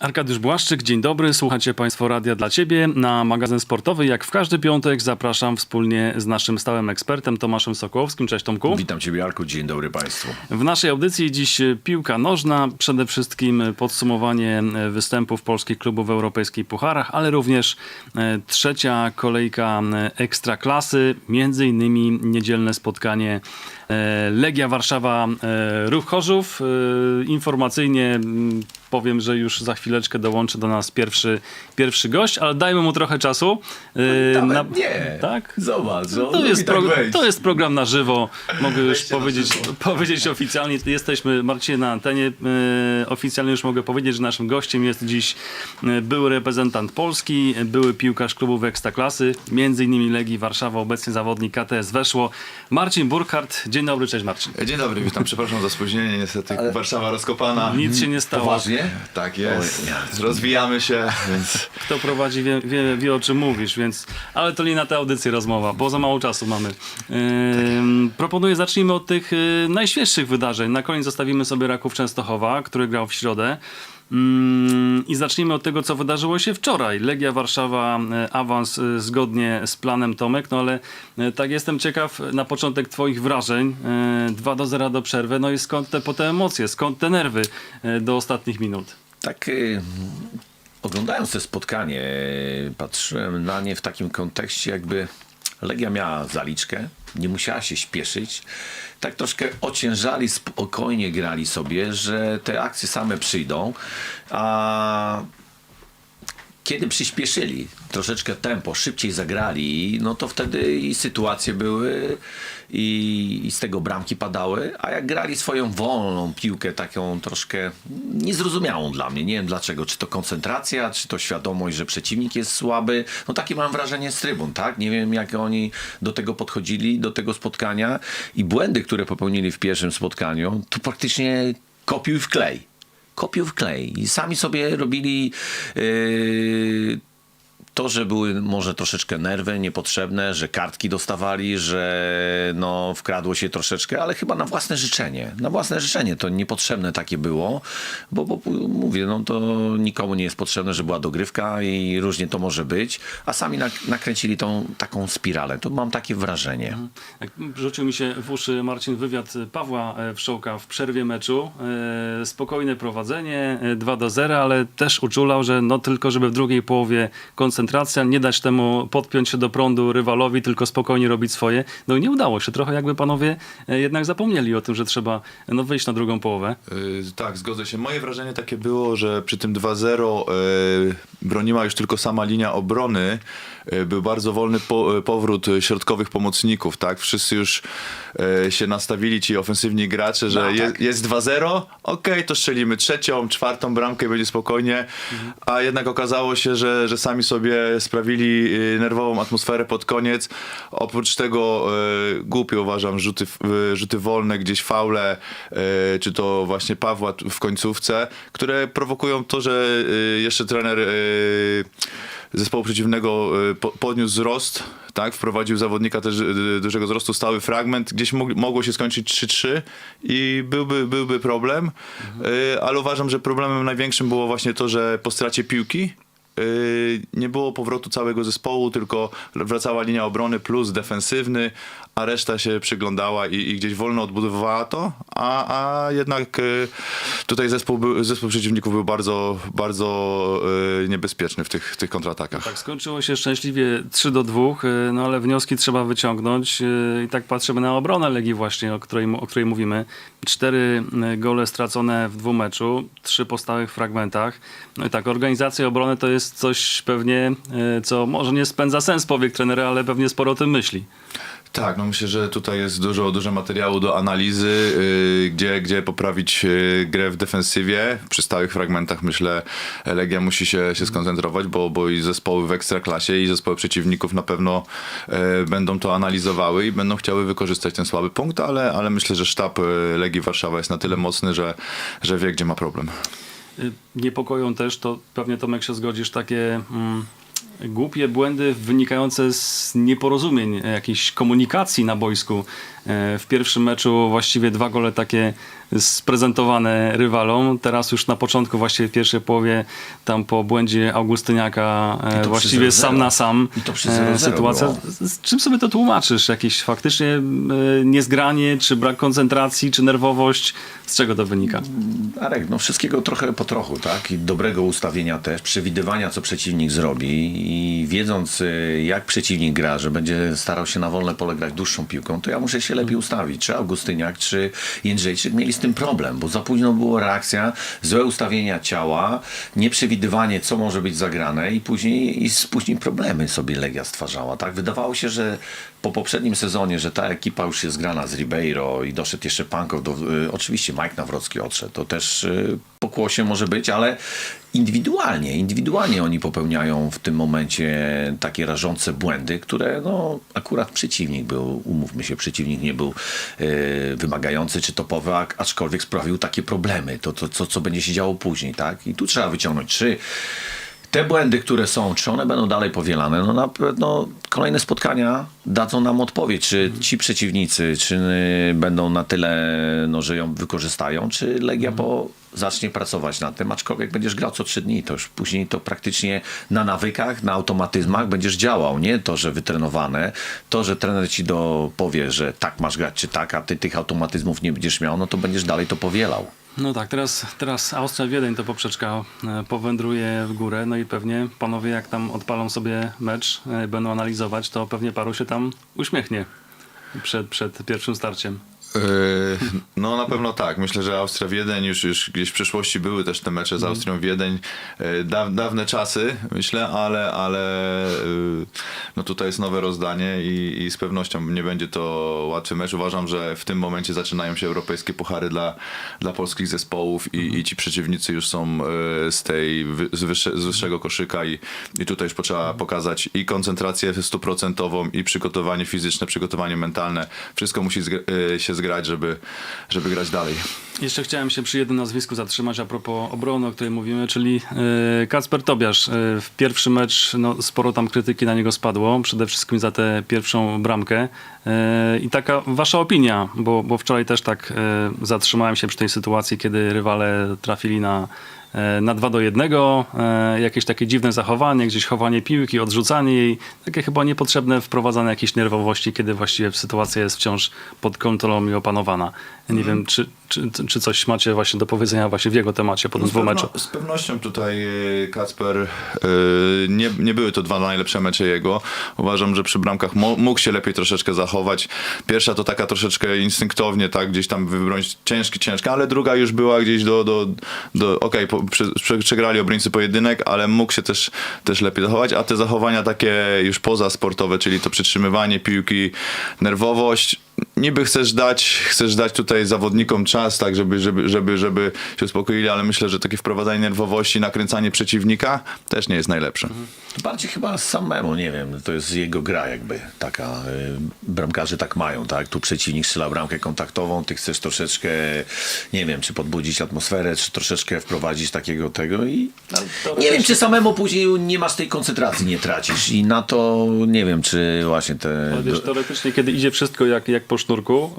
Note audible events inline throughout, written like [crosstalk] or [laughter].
Arkadiusz Błaszczyk, dzień dobry. Słuchacie Państwo Radia dla Ciebie. Na magazyn sportowy, jak w każdy piątek, zapraszam wspólnie z naszym stałym ekspertem Tomaszem Sokołowskim. Cześć Tomku. Witam Ciebie, Jarku. Dzień dobry Państwu. W naszej audycji dziś piłka nożna, przede wszystkim podsumowanie występów polskich klubów w europejskich pucharach, ale również e, trzecia kolejka ekstraklasy, między innymi niedzielne spotkanie e, Legia Warszawa e, Ruch Chorzów. E, Informacyjnie powiem, że już za chwileczkę dołączy do nas pierwszy, pierwszy gość, ale dajmy mu trochę czasu. E, Nawet nie. Tak? Zobacz, on To jest, tak wejść. to jest program na żywo. Mogę już Wejście na powiedzieć, żywo. powiedzieć oficjalnie. Jesteśmy, Marcinie, na antenie. E, oficjalnie już mogę powiedzieć, że naszym gościem jest dziś e, były reprezentant Polski, były piłkarz klubów Ekstraklasy, między innymi Legii Warszawa, obecnie zawodnik KTS Weszło. Marcin Burkhardt. Dzień dobry, cześć Marcin. Dzień dobry, witam. Przepraszam za spóźnienie. Niestety Warszawa rozkopana. Nic się nie stało. Poważnie? Tak jest. Rozwijamy się, więc Kto prowadzi, wie, wie, wie o czym mówisz, więc. Ale to nie na tę audycję rozmowa, bo za mało czasu mamy. Ym, proponuję, zacznijmy od tych y, najświeższych wydarzeń. Na koniec zostawimy sobie Raków Częstochowa, który grał w środę. I zacznijmy od tego, co wydarzyło się wczoraj. Legia Warszawa, y, awans y, zgodnie z planem Tomek, no ale y, tak jestem ciekaw na początek Twoich wrażeń. Y, 2 do 0 do przerwy, no i skąd te potem emocje, skąd te nerwy do ostatnich minut? Tak, y, oglądając to spotkanie, patrzyłem na nie w takim kontekście, jakby Legia miała zaliczkę, nie musiała się śpieszyć. Tak troszkę ociężali, spokojnie grali sobie, że te akcje same przyjdą. A kiedy przyspieszyli troszeczkę tempo, szybciej zagrali, no to wtedy i sytuacje były i, i z tego bramki padały, a jak grali swoją wolną piłkę, taką troszkę niezrozumiałą dla mnie, nie wiem dlaczego, czy to koncentracja, czy to świadomość, że przeciwnik jest słaby, no takie mam wrażenie z trybun, tak? Nie wiem jak oni do tego podchodzili, do tego spotkania i błędy, które popełnili w pierwszym spotkaniu, to praktycznie kopiuj w klej kopiuj w klej. I sami sobie robili yy, to, że były może troszeczkę nerwy niepotrzebne, że kartki dostawali, że no, wkradło się troszeczkę, ale chyba na własne życzenie. Na własne życzenie to niepotrzebne takie było, bo, bo mówię, no to nikomu nie jest potrzebne, że była dogrywka i różnie to może być, a sami nak- nakręcili tą taką spiralę. To mam takie wrażenie. Jak rzucił mi się w uszy Marcin wywiad Pawła e, Wszołka w przerwie meczu. E, Spokojne prowadzenie, e, 2 do 0, ale też uczulał, że no tylko żeby w drugiej połowie koncentracja, nie dać temu podpiąć się do prądu rywalowi, tylko spokojnie robić swoje. No i nie udało się. Trochę jakby panowie e, jednak zapomnieli o tym, że trzeba no, wyjść na drugą połowę. y, tak, zgodzę się. Moje wrażenie takie było, że przy tym 2-0 y, broniła już tylko sama linia obrony. Y, był bardzo wolny po, y, powrót środkowych pomocników, tak? Wszyscy już y, się nastawili, ci ofensywni gracze, że No, je, tak. jest 2-0, okej, to strzelimy trzecią, czwartą bramkę i będzie spokojnie. A jednak okazało się, że, że sami sobie sprawili nerwową atmosferę pod koniec. Oprócz tego y, głupio uważam rzuty, rzuty wolne, gdzieś faule, y, czy to właśnie Pawła w końcówce, które prowokują to, że y, jeszcze trener y, zespołu przeciwnego po, podniósł wzrost, tak, wprowadził zawodnika też y, dużego wzrostu, stały fragment, gdzieś mogło się skończyć 3-3 i byłby, byłby problem, ale uważam, że problemem największym było właśnie to, że po stracie piłki nie było powrotu całego zespołu, tylko wracała linia obrony plus defensywny, a reszta się przyglądała i, i gdzieś wolno odbudowywała to, a, a jednak yy, tutaj zespół, był, zespół przeciwników był bardzo, bardzo yy, niebezpieczny w tych, tych kontratakach. Tak, skończyło się szczęśliwie 3 do 2, y, no ale wnioski trzeba wyciągnąć y, i tak patrzymy na obronę Legii właśnie, o której, o której mówimy. Cztery y, gole stracone w dwóch meczu, trzy po stałych fragmentach. No i tak, organizacja obrony to jest coś pewnie, y, co może nie spędza sens powiek trenera, ale pewnie sporo o tym myśli. Tak, no myślę, że tutaj jest dużo, dużo materiału do analizy, yy, gdzie, gdzie poprawić yy, grę w defensywie. Przy stałych fragmentach myślę Legia musi się, się skoncentrować, bo, bo i zespoły w ekstraklasie i zespoły przeciwników na pewno yy, będą to analizowały i będą chciały wykorzystać ten słaby punkt, ale, ale myślę, że sztab yy, Legii Warszawa jest na tyle mocny, że, że wie, gdzie ma problem. Y, Niepokoją też, to pewnie Tomek się zgodzisz, takie mm, głupie błędy wynikające z nieporozumień, e, jakiejś komunikacji na boisku. E, W pierwszym meczu właściwie dwa gole takie sprezentowane rywalom. Teraz już na początku, właściwie w pierwszej połowie, tam po błędzie Augustyniaka, e, właściwie 0-0. sam na sam I to przy 0-0 sytuacja. było. Z, czym sobie to tłumaczysz? Jakieś faktycznie niezgranie, czy brak koncentracji, czy nerwowość? Z czego to wynika? Arek, no wszystkiego trochę po trochu, tak? I dobrego ustawienia też, przewidywania, co przeciwnik zrobi i wiedząc, y, jak przeciwnik gra, że będzie starał się na wolne pole grać dłuższą piłką, to ja muszę się lepiej ustawić. Czy Augustyniak, czy Jędrzejczyk mieli z tym problem, bo za późno była reakcja, złe ustawienia ciała, nieprzewidywanie, co może być zagrane i później, i później problemy sobie Legia stwarzała, tak? Wydawało się, że po poprzednim sezonie, że ta ekipa już jest zgrana z Ribeiro i doszedł jeszcze Pankow, do, y, oczywiście Mike Nawrocki odszedł, to też y, pokłosie może być, ale indywidualnie, indywidualnie oni popełniają w tym momencie takie rażące błędy, które no akurat przeciwnik był, umówmy się, przeciwnik nie był y, wymagający czy topowy, aczkolwiek sprawił takie problemy, to, to co, co będzie się działo później, tak? I tu trzeba wyciągnąć, czy te błędy, które są, czy one będą dalej powielane? No na pewno kolejne spotkania dadzą nam odpowiedź, czy ci przeciwnicy, czy będą na tyle, no, że ją wykorzystają, czy Legia po, zacznie pracować nad tym, aczkolwiek będziesz grał co trzy dni, to już później to praktycznie na nawykach, na automatyzmach będziesz działał, nie to, że wytrenowane, to, że trener ci do powie, że tak masz grać, czy tak, a ty tych automatyzmów nie będziesz miał, no to będziesz dalej to powielał. No tak, teraz, teraz Austria Wiedeń to poprzeczka e, powędruje w górę, no i pewnie panowie jak tam odpalą sobie mecz, e, będą analizować, to pewnie paru się tam uśmiechnie przed, przed pierwszym starciem. Yy, No na pewno tak. Myślę, że Austria Wiedeń już, już gdzieś w przeszłości były też te mecze z Austrią Wiedeń. Yy, Da, dawne czasy, myślę, ale, ale yy, no tutaj jest nowe rozdanie i, i z pewnością nie będzie to łatwy mecz. Uważam, że w tym momencie zaczynają się europejskie puchary dla, dla polskich zespołów i, i ci przeciwnicy już są z tej z, wyższe, z wyższego koszyka i, i tutaj już potrzeba pokazać i koncentrację stuprocentową i przygotowanie fizyczne, przygotowanie mentalne. Wszystko musi zg- się zgrać, żeby, żeby grać dalej. Jeszcze chciałem się przy jednym nazwisku zatrzymać a propos obrony, o której mówimy, czyli e, Kacper Tobiasz. E, w pierwszy mecz no, sporo tam krytyki na niego spadło, przede wszystkim za tę pierwszą bramkę. E, I taka wasza opinia, bo, bo wczoraj też tak zatrzymałem się przy tej sytuacji, kiedy rywale trafili na, na 2 do 1, e, jakieś takie dziwne zachowanie, gdzieś chowanie piłki, odrzucanie jej, takie chyba niepotrzebne wprowadzanie jakiejś nerwowości, kiedy właściwie sytuacja jest wciąż pod kontrolą i opanowana. Nie wiem, czy, czy, czy coś macie właśnie do powiedzenia właśnie w jego temacie po Z, dwóch meczach. z pewnością tutaj e, Kacper, e, nie, nie były to dwa najlepsze mecze jego. Uważam, że przy bramkach mógł się lepiej troszeczkę zachować. Pierwsza to taka troszeczkę instynktownie, tak, gdzieś tam wybronić ciężki, ciężka, ale druga już była gdzieś do, do, do okej, prze, przegrali obrońcy pojedynek, ale mógł się też, też lepiej zachować, a te zachowania takie już pozasportowe, czyli to przytrzymywanie piłki, nerwowość, niby chcesz dać, chcesz dać tutaj zawodnikom czas, tak, żeby, żeby, żeby, żeby się uspokoili, ale myślę, że takie wprowadzanie nerwowości, nakręcanie przeciwnika też nie jest najlepsze. Bardziej chyba samemu, nie wiem, to jest jego gra jakby taka. y, Bramkarze tak mają, tak? Tu przeciwnik strzela bramkę kontaktową, ty chcesz troszeczkę, nie wiem, czy podbudzić atmosferę, czy troszeczkę wprowadzić takiego tego i nie wiem, czy samemu później nie masz tej koncentracji, nie tracisz i na to nie wiem, czy właśnie te... Ale wiesz, teoretycznie, kiedy idzie wszystko jak, jak po sznurku,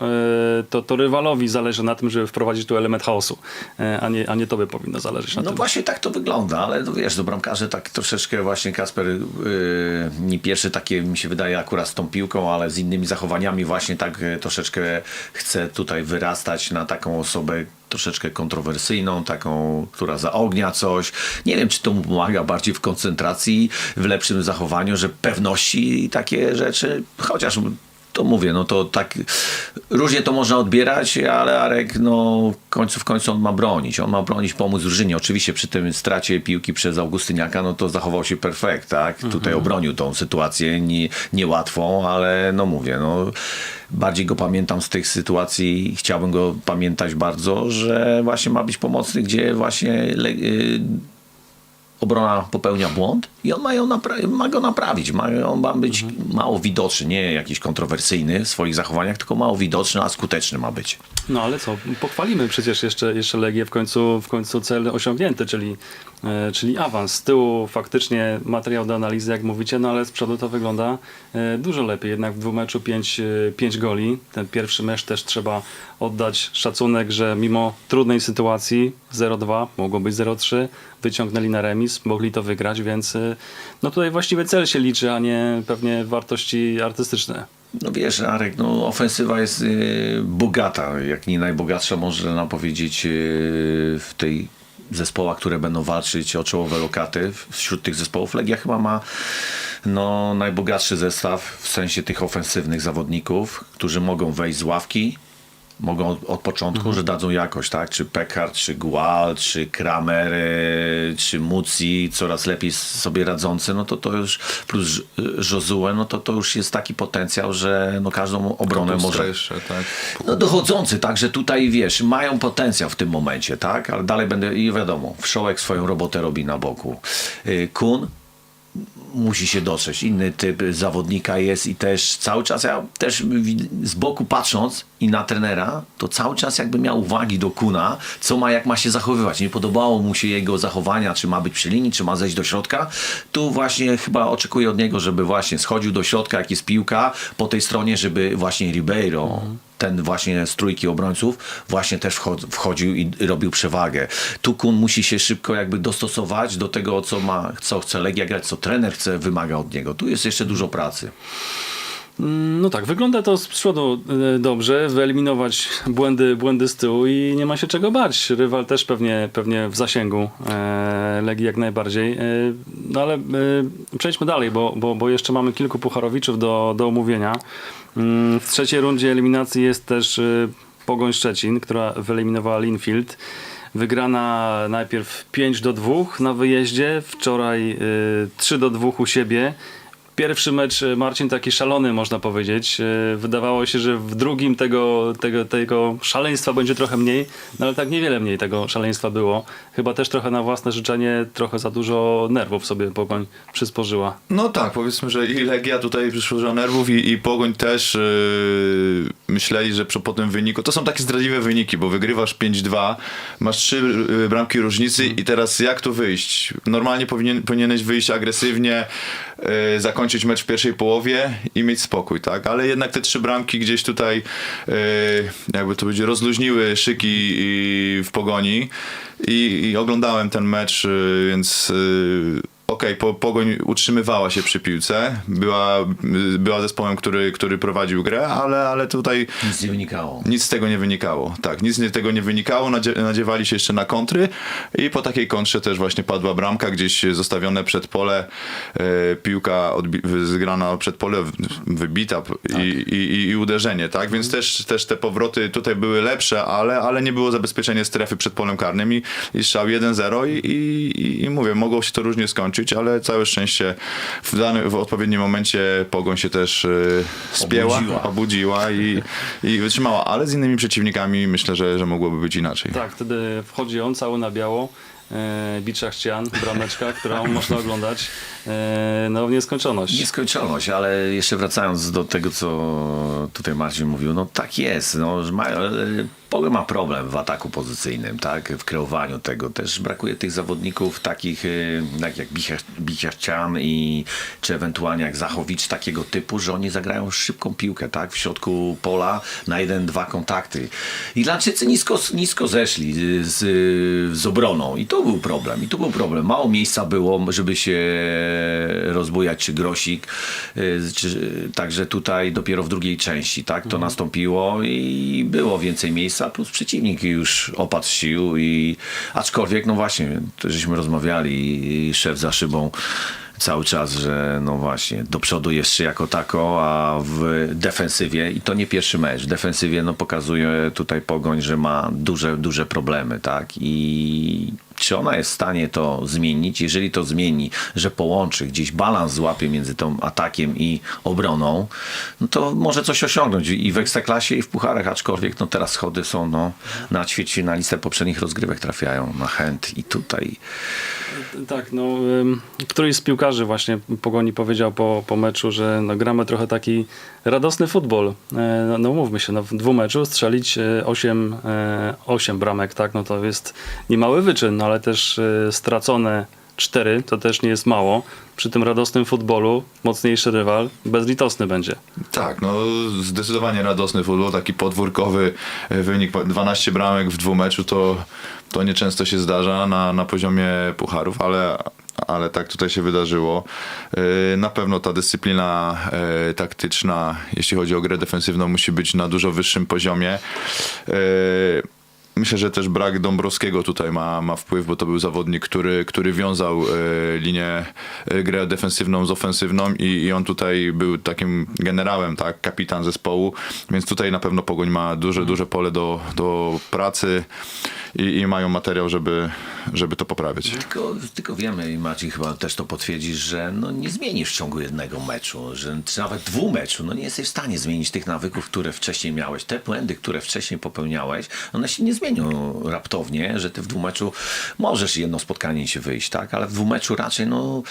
e, to, to rywalowi zależy na tym, żeby wprowadzić tu element chaosu, e, a nie, a nie tobie powinno zależeć na No tym. właśnie tak to wygląda, ale no wiesz, do bramkarze tak troszeczkę właśnie Kasper yy, nie pierwszy takie mi się wydaje akurat z tą piłką, ale z innymi zachowaniami właśnie tak troszeczkę chce tutaj wyrastać na taką osobę troszeczkę kontrowersyjną, taką, która zaognia coś. Nie wiem, czy to mu pomaga bardziej w koncentracji, w lepszym zachowaniu, że pewności i takie rzeczy, chociaż to mówię, no to tak różnie to można odbierać, ale Arek, no w końcu w końcu on ma bronić. On ma bronić, pomóc drużynie. Oczywiście przy tym stracie piłki przez Augustyniaka, no to zachował się perfekt, tak? Tutaj obronił tą sytuację nie, niełatwą, ale no mówię, no bardziej go pamiętam z tych sytuacji, chciałbym go pamiętać bardzo, że właśnie ma być pomocny, gdzie właśnie y, obrona popełnia błąd i on ma, ją ma go naprawić. Ma, on ma być mało widoczny, nie jakiś kontrowersyjny w swoich zachowaniach, tylko mało widoczny, a skuteczny ma być. No ale co, pochwalimy przecież jeszcze, jeszcze Legię, w końcu, w końcu cel osiągnięty, czyli, e, czyli awans. Z tyłu faktycznie materiał do analizy, jak mówicie, no ale z przodu to wygląda e, dużo lepiej. Jednak w dwóch meczu pięć, e, pięć goli. Ten pierwszy mecz też trzeba oddać szacunek, że mimo trudnej sytuacji 0-2, mogło być 0-3, wyciągnęli na remis, mogli to wygrać, więc e, no tutaj właściwie cel się liczy, a nie pewnie wartości artystyczne. No wiesz, Arek, no ofensywa jest y, bogata, jak nie najbogatsza, można powiedzieć, y, w tej zespołach, które będą walczyć o czołowe lokaty. Wśród tych zespołów Legia chyba ma no, najbogatszy zestaw w sensie tych ofensywnych zawodników, którzy mogą wejść z ławki, mogą od, od początku, że dadzą jakość, tak? Czy Pekar, czy Gual, czy Kramer, czy Muci, coraz lepiej sobie radzący, no to to już, plus Josue, no to to już jest taki potencjał, że no każdą obronę może... jeszcze, tak. No dochodzący, tak, że tutaj wiesz, mają potencjał w tym momencie, tak? Ale dalej będę, i wiadomo, Wszołek swoją robotę robi na boku. Y, Kun musi się dotrzeć. Inny typ zawodnika jest i też cały czas, ja też z boku patrząc i na trenera, to cały czas jakby miał uwagi do Kuna, co ma, jak ma się zachowywać. Nie podobało mu się jego zachowania, czy ma być przy linii, czy ma zejść do środka. Tu właśnie chyba oczekuję od niego, żeby właśnie schodził do środka, jak jest piłka, po tej stronie, żeby właśnie Ribeiro ten właśnie z trójki obrońców właśnie też wchod- wchodził i robił przewagę. Tu Kun musi się szybko jakby dostosować do tego, co ma, co chce Legia grać, co trener chce, wymaga od niego. Tu jest jeszcze dużo pracy. No tak, wygląda to z przodu e, dobrze, wyeliminować błędy, błędy z tyłu i nie ma się czego bać. Rywal też pewnie, pewnie w zasięgu e, Legii jak najbardziej. E, no ale przejdźmy dalej, bo, bo, bo jeszcze mamy kilku pucharowiczów do, do omówienia. Mm, W trzeciej rundzie eliminacji jest też Pogoń Szczecin, która wyeliminowała Linfield. Wygrana najpierw 5 do 2 na wyjeździe, wczoraj y, 3 do 2 u siebie. Pierwszy mecz y, Marcin taki szalony można powiedzieć. Y, Wydawało się, że w drugim tego, tego, tego szaleństwa będzie trochę mniej, no ale tak niewiele mniej tego szaleństwa było. Chyba też trochę na własne życzenie, trochę za dużo nerwów sobie Pogoń przysporzyła. No tak, powiedzmy, że i Legia tutaj przyszło nerwów i, i Pogoń też yy, myśleli, że po tym wyniku, to są takie zdradliwe wyniki, bo wygrywasz 5-2, masz trzy yy, bramki różnicy i teraz jak tu wyjść? Normalnie powinien, powinieneś wyjść agresywnie, yy, zakończyć mecz w pierwszej połowie i mieć spokój, tak? Ale jednak te trzy bramki gdzieś tutaj yy, jakby to będzie rozluźniły szyki w Pogoni i, i oglądałem ten mecz, yy, więc Okej, po, Pogoń utrzymywała się przy piłce, była, była zespołem, który, który prowadził grę, ale, ale tutaj Nic nie wynikało. nic z tego nie wynikało. Tak, nic z tego nie wynikało, nadzie, nadziewali się jeszcze na kontry i po takiej kontrze też właśnie padła bramka, gdzieś zostawione przed pole, e, piłka zgrana przed pole, wybita p- i, i, i uderzenie, tak? Więc też, też te powroty tutaj były lepsze, ale, ale nie było zabezpieczenia strefy przed polem karnym i, i strzał 1-0 i, i, i mówię, mogło się to różnie skończyć, ale całe szczęście w, danym, w odpowiednim momencie Pogoń się też e, spięła, Obudziła. obudziła i, i wytrzymała, ale z innymi przeciwnikami myślę, że, że mogłoby być inaczej. Tak, wtedy wchodzi on cały na biało. E, Bicza Chcian, brameczka, [laughs] którą można oglądać e, no, w nieskończoność. Nieskończoność, ale jeszcze wracając do tego, co tutaj Marcin mówił, no tak jest. No, że ma, problem w ataku pozycyjnym, tak? W kreowaniu tego. Też brakuje tych zawodników takich y, tak jak Biciarcian i czy ewentualnie jak Zachowicz takiego typu, że oni zagrają szybką piłkę, tak? W środku pola na jeden, dwa kontakty. Irlandczycy nisko, nisko zeszli z, z obroną i to był problem. I to był problem. Mało miejsca było, żeby się rozbujać, czy grosik. y, Czy, także tutaj dopiero w drugiej części, tak? To nastąpiło i było więcej miejsca, plus przeciwnik już opadł sił i aczkolwiek, no właśnie, to żeśmy rozmawiali i szef za szybą cały czas, że no właśnie, do przodu jeszcze jako tako, a w defensywie, i to nie pierwszy mecz, w defensywie no pokazuje tutaj Pogoń, że ma duże, duże problemy, tak? I czy ona jest w stanie to zmienić? Jeżeli to zmieni, że połączy, gdzieś balans złapie między tą atakiem i obroną, no to może coś osiągnąć i w Ekstraklasie i w Pucharach, aczkolwiek no teraz schody są no, na ćwierćfinalistę poprzednich rozgrywek trafiają na chęt i tutaj Tak, no, któryś z piłkarzy właśnie Pogoni powiedział po, po meczu, że no, gramy trochę taki radosny futbol. E, no, no mówmy się, no, w dwóch meczu strzelić 8, e, 8 bramek, tak, no to jest niemały wyczyn, no, ale też e, stracone 4 to też nie jest mało. Przy tym radosnym futbolu mocniejszy rywal bezlitosny będzie. Tak, no zdecydowanie radosny futbol, taki podwórkowy e, wynik, 12 bramek w dwumeczu to, to nieczęsto się zdarza na, na poziomie pucharów, ale, ale tak tutaj się wydarzyło. E, Na pewno ta dyscyplina e, taktyczna, jeśli chodzi o grę defensywną, musi być na dużo wyższym poziomie. Myślę, że też brak Dąbrowskiego tutaj ma, ma wpływ, bo to był zawodnik, który, który wiązał e, linię, e, grę defensywną z ofensywną i, i on tutaj był takim generałem, tak, kapitan zespołu, więc tutaj na pewno Pogoń ma duże, duże pole do, do pracy i, i mają materiał, żeby, żeby to poprawić. Tylko, tylko wiemy i Maciej chyba też to potwierdzisz, że no nie zmienisz w ciągu jednego meczu, że czy nawet dwóch meczu, no nie jesteś w stanie zmienić tych nawyków, które wcześniej miałeś. Te błędy, które wcześniej popełniałeś, one się nie zmienią raptownie, że ty w dwumeczu możesz jedno spotkanie się wyjść, tak? Ale w dwumeczu raczej no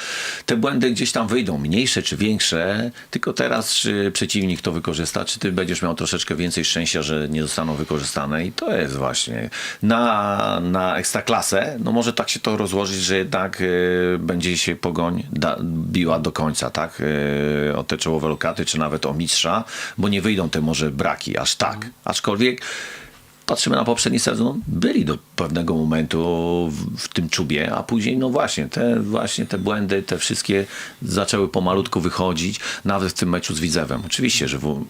te błędy gdzieś tam wyjdą, mniejsze czy większe, tylko teraz czy przeciwnik to wykorzysta, czy ty będziesz miał troszeczkę więcej szczęścia, że nie zostaną wykorzystane i to jest właśnie na, na ekstraklasę, no może tak się to rozłożyć, że jednak y, będzie się pogoń da, biła do końca, tak? Y, o te czołowe lokaty, czy nawet o mistrza, bo nie wyjdą te może braki aż tak. Aczkolwiek patrzymy na poprzedni sezon, byli do pewnego momentu w, tym czubie, a później, no właśnie, te właśnie te błędy, te wszystkie zaczęły pomalutku wychodzić, nawet w tym meczu z Widzewem. Oczywiście, że w,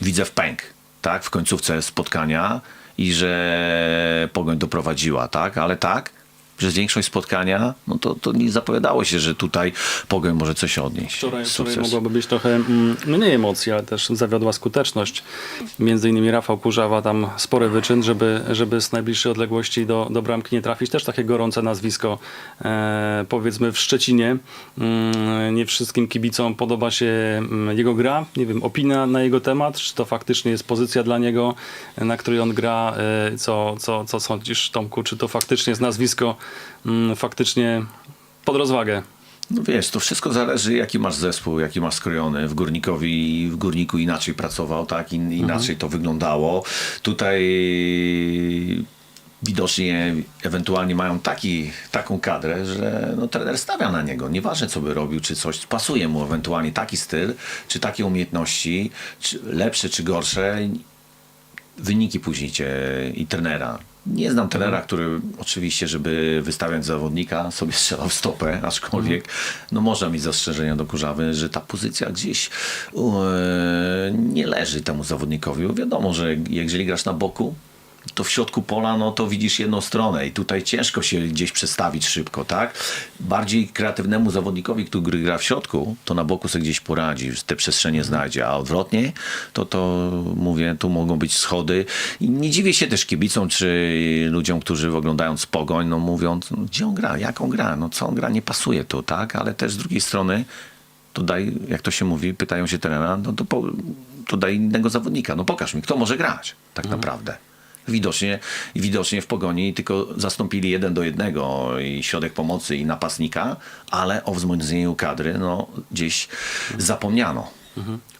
Widzew pękł, tak, w końcówce spotkania i że Pogoń doprowadziła, tak, ale tak, przez większość spotkania, no to, to nie zapowiadało się, że tutaj Pogoń może coś odnieść. Wczoraj, wczoraj mogłoby być trochę mm, mniej emocji, ale też zawiodła skuteczność. Między innymi Rafał Kurzawa tam spory wyczyn, żeby, żeby z najbliższej odległości do, do bramki nie trafić. Też takie gorące nazwisko e, powiedzmy w Szczecinie. Mm, nie wszystkim kibicom podoba się mm, jego gra. Nie wiem, opinia na jego temat, czy to faktycznie jest pozycja dla niego, na której on gra. E, co, co, co sądzisz Tomku? Czy to faktycznie jest nazwisko faktycznie pod rozwagę? No wiesz, to wszystko zależy, jaki masz zespół, jaki masz skrojony. W Górnikowi, w Górniku inaczej pracował, tak, In, inaczej to wyglądało. Tutaj widocznie ewentualnie mają taki, taką kadrę, że no, trener stawia na niego. Nieważne, co by robił, czy coś pasuje mu ewentualnie taki styl, czy takie umiejętności, czy lepsze, czy gorsze wyniki później cię i trenera. Nie znam trenera, który oczywiście, żeby wystawiać zawodnika, sobie strzelał w stopę, aczkolwiek no można mieć zastrzeżenia do Kurzawy, że ta pozycja gdzieś e, nie leży temu zawodnikowi. Wiadomo, że jeżeli grasz na boku, to w środku pola, no to widzisz jedną stronę i tutaj ciężko się gdzieś przestawić szybko, tak? Bardziej kreatywnemu zawodnikowi, który gra w środku, to na boku sobie gdzieś poradzi, te przestrzenie znajdzie, a odwrotnie, to to mówię, tu mogą być schody i nie dziwię się też kibicom, czy ludziom, którzy oglądając Pogoń, no mówią, no, gdzie on gra, jak on gra, no co on gra, nie pasuje tu, tak? Ale też z drugiej strony to daj, jak to się mówi, pytają się trenera, no to, po, to daj innego zawodnika, no pokaż mi, kto może grać tak naprawdę. Widocznie, widocznie w pogoni tylko zastąpili jeden do jednego i środek pomocy i napastnika, ale o wzmocnieniu kadry no, gdzieś zapomniano.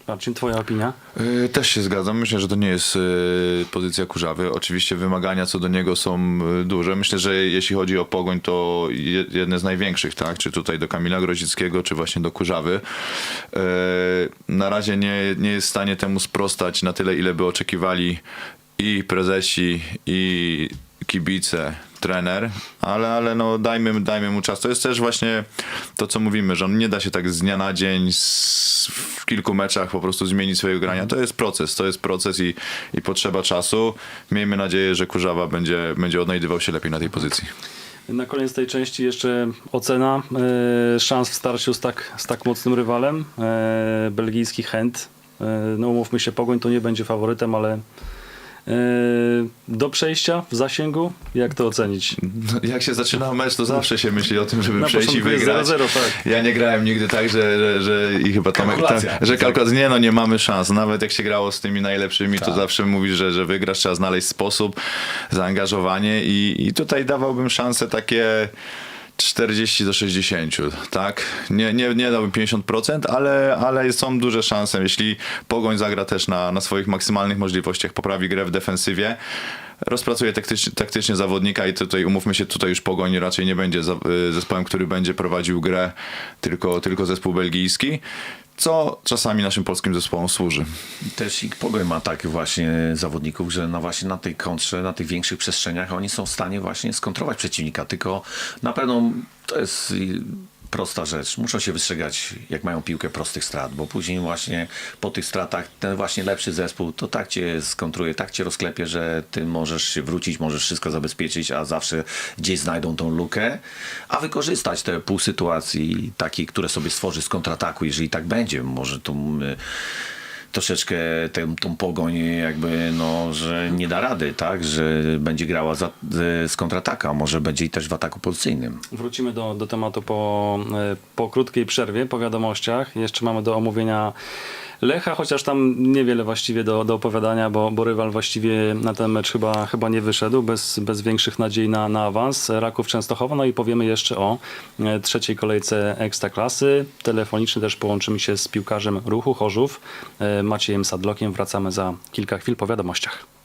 Marcin, twoja opinia? Yy, Też się zgadzam. Myślę, że to nie jest yy, pozycja kurzawy. Oczywiście wymagania co do niego są yy, duże. Myślę, że jeśli chodzi o pogoń, to je- jedne z największych, tak? Czy tutaj do Kamila Grozickiego, czy właśnie do kurzawy. Na razie nie, nie jest w stanie temu sprostać na tyle, ile by oczekiwali i prezesi, i kibice, trener, ale, ale no dajmy, dajmy mu czas. To jest też właśnie to, co mówimy, że on nie da się tak z dnia na dzień z, w kilku meczach po prostu zmienić swojego grania. To jest proces, to jest proces i, i potrzeba czasu. Miejmy nadzieję, że Kurzawa będzie, będzie odnajdywał się lepiej na tej pozycji. Na koniec tej części jeszcze ocena e, szans w starciu z tak, z tak mocnym rywalem. E, belgijski Chęt. E, no umówmy się, Pogoń to nie będzie faworytem, ale do przejścia w zasięgu, jak to ocenić? No, Jak się zaczyna mecz, to zawsze się myśli o tym, żeby Na przejść i wygrać. 0-0, tak. Ja nie grałem nigdy tak, że, że, że i chyba Tomek, że kalkulacja, nie no, nie mamy szans. Nawet jak się grało z tymi najlepszymi, to Tak. zawsze mówisz, że, że wygrasz, trzeba znaleźć sposób, zaangażowanie i, i tutaj dawałbym szanse takie 40 do 60, tak? Nie, nie, nie dałbym 50%, ale, ale są duże szanse. Jeśli Pogoń zagra też na, na swoich maksymalnych możliwościach, poprawi grę w defensywie, rozpracuje taktycznie, taktycznie zawodnika i tutaj umówmy się, tutaj już Pogoń raczej nie będzie y, zespołem, który będzie prowadził grę, tylko, tylko zespół belgijski, co czasami naszym polskim zespołom służy. Też i Pogoń ma tak właśnie zawodników, że na właśnie na tej kontrze, na tych większych przestrzeniach oni są w stanie właśnie skontrować przeciwnika, tylko na pewno to jest prosta rzecz. Muszą się wystrzegać, jak mają piłkę, prostych strat, bo później właśnie po tych stratach ten właśnie lepszy zespół to tak cię skontruje, tak cię rozklepie, że ty możesz się wrócić, możesz wszystko zabezpieczyć, a zawsze gdzieś znajdą tą lukę, a wykorzystać te pół sytuacji takie, które sobie stworzy z kontrataku, jeżeli tak będzie. Może to y, troszeczkę tę, tą pogoń jakby, no, że nie da rady, tak, że będzie grała za, z kontrataka, może będzie i też w ataku pozycyjnym. Wrócimy do, do tematu po, e, po krótkiej przerwie, po wiadomościach. Jeszcze mamy do omówienia Lecha, chociaż tam niewiele właściwie do, do opowiadania, bo, bo rywal właściwie na ten mecz chyba, chyba nie wyszedł, bez, bez większych nadziei na, na awans. Raków Częstochowa, no i powiemy jeszcze o e, trzeciej kolejce Ekstraklasy. Telefonicznie też połączymy się z piłkarzem Ruchu Chorzów, e, Maciejem Sadlokiem. Wracamy za kilka chwil po wiadomościach.